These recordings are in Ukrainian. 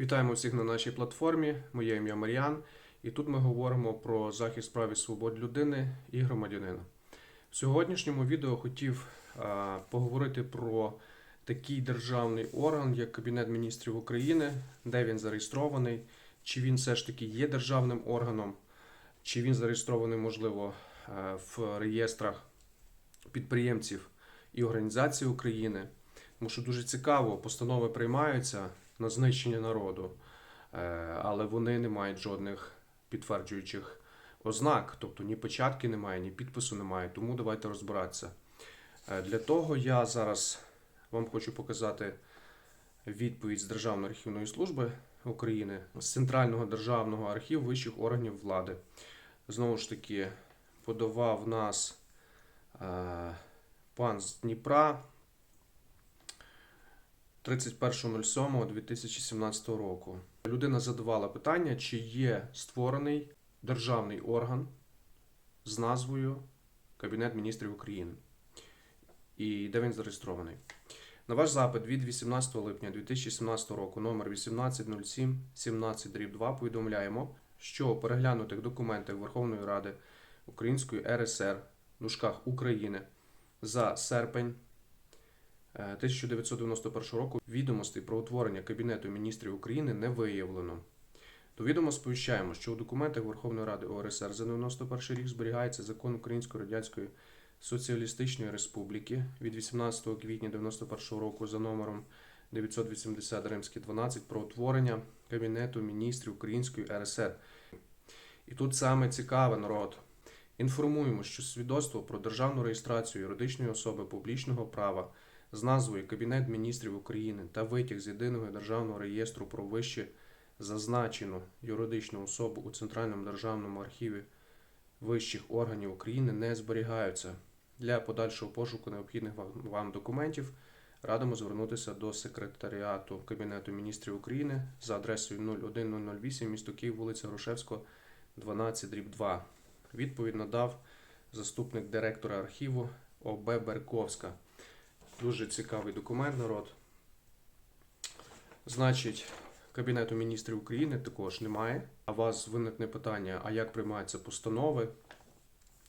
Вітаємо всіх на нашій платформі. Моє ім'я Мар'ян, і тут ми говоримо про захист прав і свобод людини і громадянина. В сьогоднішньому відео хотів поговорити про такий державний орган, як Кабінет міністрів України, де він зареєстрований, чи він все ж таки є державним органом, чи він зареєстрований, можливо, в реєстрах підприємців і організацій України. Тому що дуже цікаво, постанови приймаються на знищення народу, е, але вони не мають жодних підтверджуючих ознак, тобто ні початки немає, ні підпису немає. Тому давайте розбиратися. Е, Для того я зараз вам хочу показати відповідь з Державної архівної служби України з Центрального державного архіву вищих органів влади. Знову ж таки, подавав нас е, пан з Дніпра 31.07.2017 року. Людина задавала питання, чи є створений державний орган з назвою Кабінет міністрів України і де він зареєстрований. На ваш запит від 18 липня 2017 року номер 1807 17 2 повідомляємо, що у переглянутих документах Верховної Ради Української РСР в України за серпень 1991 року відомостей про утворення Кабінету міністрів України не виявлено. До відомо сповіщаємо, що у документах Верховної Ради ОРСР за 91 рік зберігається закон Української Радянської Соціалістичної Республіки від 18 квітня 91 року за номером 980 Римський 12 про утворення Кабінету міністрів Української РСР. І тут саме цікаве народ. Інформуємо, що свідоцтво про державну реєстрацію юридичної особи публічного права з назвою Кабінет міністрів України та витяг з єдиного державного реєстру про вище зазначену юридичну особу у Центральному державному архіві вищих органів України не зберігаються. Для подальшого пошуку необхідних вам- документів радимо звернутися до секретаріату Кабінету міністрів України за адресою 01008 місто Київ, вулиця Грушевського, 12 дріб 2. Відповідь надав заступник директора архіву ОБ Берковська. Дуже цікавий документ, народ. Значить, Кабінету міністрів України також немає. А вас виникне питання, а як приймаються постанови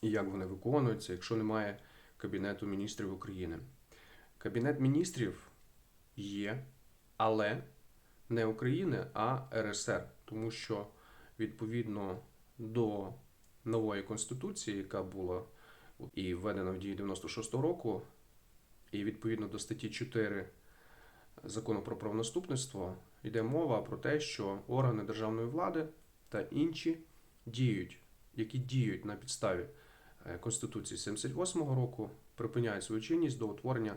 і як вони виконуються, якщо немає Кабінету міністрів України. Кабінет міністрів є, але не України, а РСР, тому що відповідно до нової конституції, яка була і введена в дію 96-го року, і відповідно до статті 4 закону про правонаступництво йде мова про те, що органи державної влади та інші діють, які діють на підставі е, Конституції 78-го року, припиняють свою чинність до утворення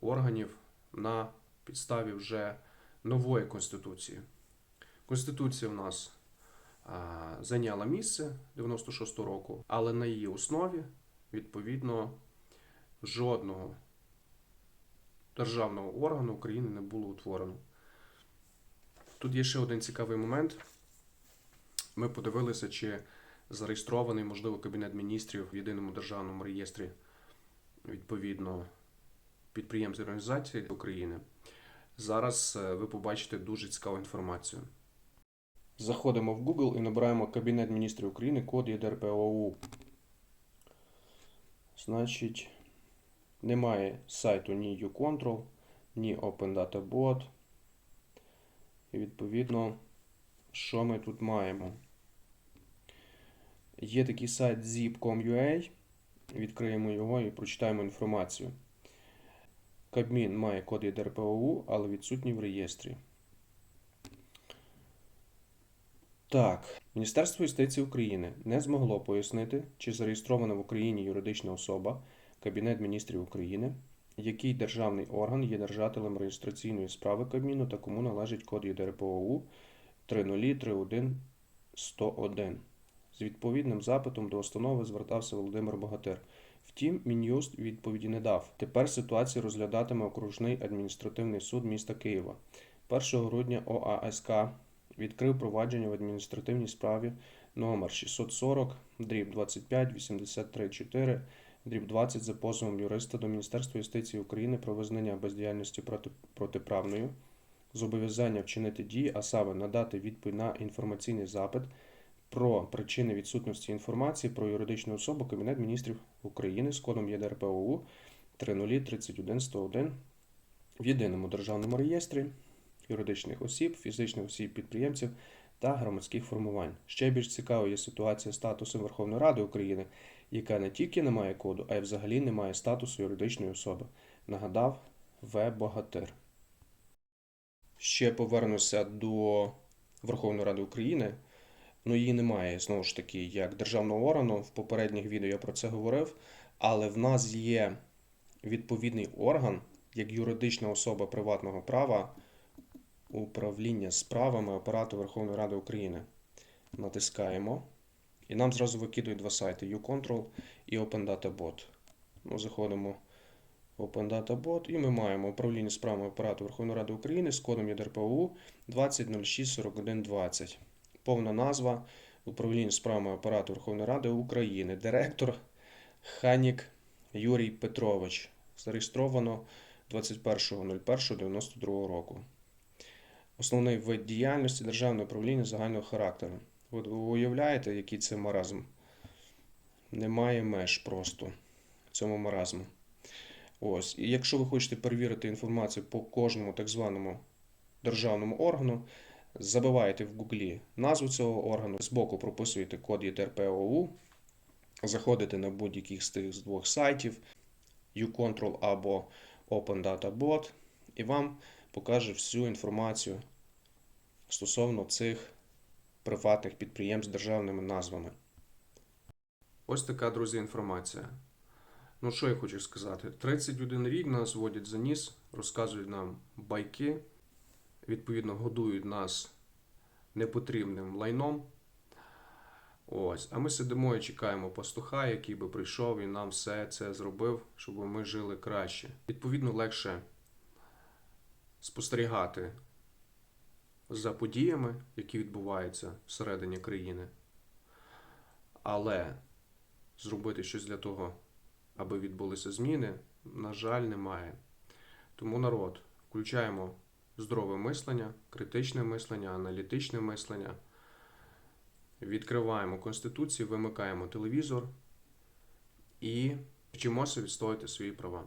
органів на підставі вже нової конституції. Конституція в нас зайняла місце 96-го року, але на її основі відповідно жодного державного органу України не було утворено. Тут є ще один цікавий момент. Ми подивилися, чи зареєстрований, можливо, Кабінет міністрів в єдиному державному реєстрі відповідно підприємств і організацій України. Зараз е, ви побачите дуже цікаву інформацію. Заходимо в Google і набираємо Кабінет міністрів України, код ЄДРПОУ. Значить, немає сайту ні uControl, ні OpenDataBot. І відповідно, що ми тут маємо? Є такий сайт zip.com.ua. Відкриємо його і прочитаємо інформацію. Кабмін має код ЄДРПОУ, але відсутній в реєстрі. Так, Міністерство юстиції України не змогло пояснити, чи зареєстрована в Україні юридична особа Кабінет міністрів України, який державний орган є держателем реєстраційної справи Кабміну та кому належить код ЄДРПОУ 3031101. З відповідним запитом до установи звертався Володимир Богатир. Втім, Мін'юст відповіді не дав. Тепер ситуацію розглядатиме окружний адміністративний суд міста Києва. 1 грудня ОАСК відкрив провадження в адміністративній справі номер 640 дріб 25 83 4 дріб 20 за позовом юриста до Міністерства юстиції України про визнання бездіяльності проти, протиправною зобов'язання вчинити дії, а саме надати відповідь на інформаційний запит про причини відсутності інформації про юридичну особу Кабінет міністрів України з кодом ЄДРПОУ 3031101 в єдиному державному реєстрі юридичних осіб, фізичних осіб, підприємців та громадських формувань. Ще більш цікавою є ситуація з статусом Верховної Ради України, яка не тільки не має коду, а й взагалі не має статусу юридичної особи. Нагадав В. Богатир. Ще повернуся до Верховної Ради України. Ну, її немає, знову ж таки, як державного органу. В попередніх відео я про це говорив. Але в нас є відповідний орган, як юридична особа приватного права управління справами апарату Верховної Ради України. Натискаємо. І нам зразу викидують два сайти: uControl і OpenDataBot. Ну, заходимо в OpenDataBot і ми маємо управління справами апарату Верховної Ради України з кодом ЄДРПУ 20064120. Повна назва управління справами апарату Верховної Ради України. Директор Ханік Юрій Петрович. Зареєстровано 21.01.92 року. Основний вид діяльності державне управління загального характеру. От ви уявляєте, який це маразм? Немає меж просто цьому маразму. Ось. І якщо ви хочете перевірити інформацію по кожному так званому державному органу, забиваєте в Гуглі назву цього органу, збоку прописуєте код ЄТРПОУ, заходите на будь-яких з тих двох сайтів, uControl або OpenDataBot, і вам покаже всю інформацію стосовно цих приватних підприємств з державними назвами. Ось така, друзі, інформація. Ну, що я хочу сказати? 31 рік нас водять за ніс, розказують нам байки, відповідно, годують нас непотрібним лайном. Ось, а ми сидимо і чекаємо пастуха, який би прийшов і нам все це зробив, щоб ми жили краще. Відповідно, легше спостерігати за подіями, які відбуваються всередині країни, але зробити щось для того, аби відбулися зміни, на жаль, немає. Тому народ, включаємо здорове мислення, критичне мислення, аналітичне мислення. Відкриваємо Конституцію, вимикаємо телевізор і вчимося відстояти свої права.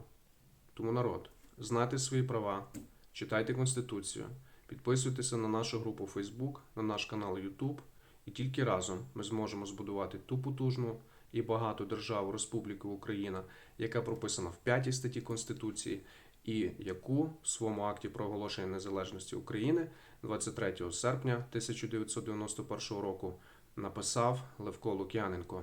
Тому народ, знайте свої права, читайте Конституцію, підписуйтеся на нашу групу Facebook, на наш канал YouTube, і тільки разом ми зможемо збудувати ту потужну і багату державу Республіку Україна, яка прописана в 5 статті Конституції, і яку в своєму акті про оголошення незалежності України 23 серпня 1991 року написав Левко Лук'яненко.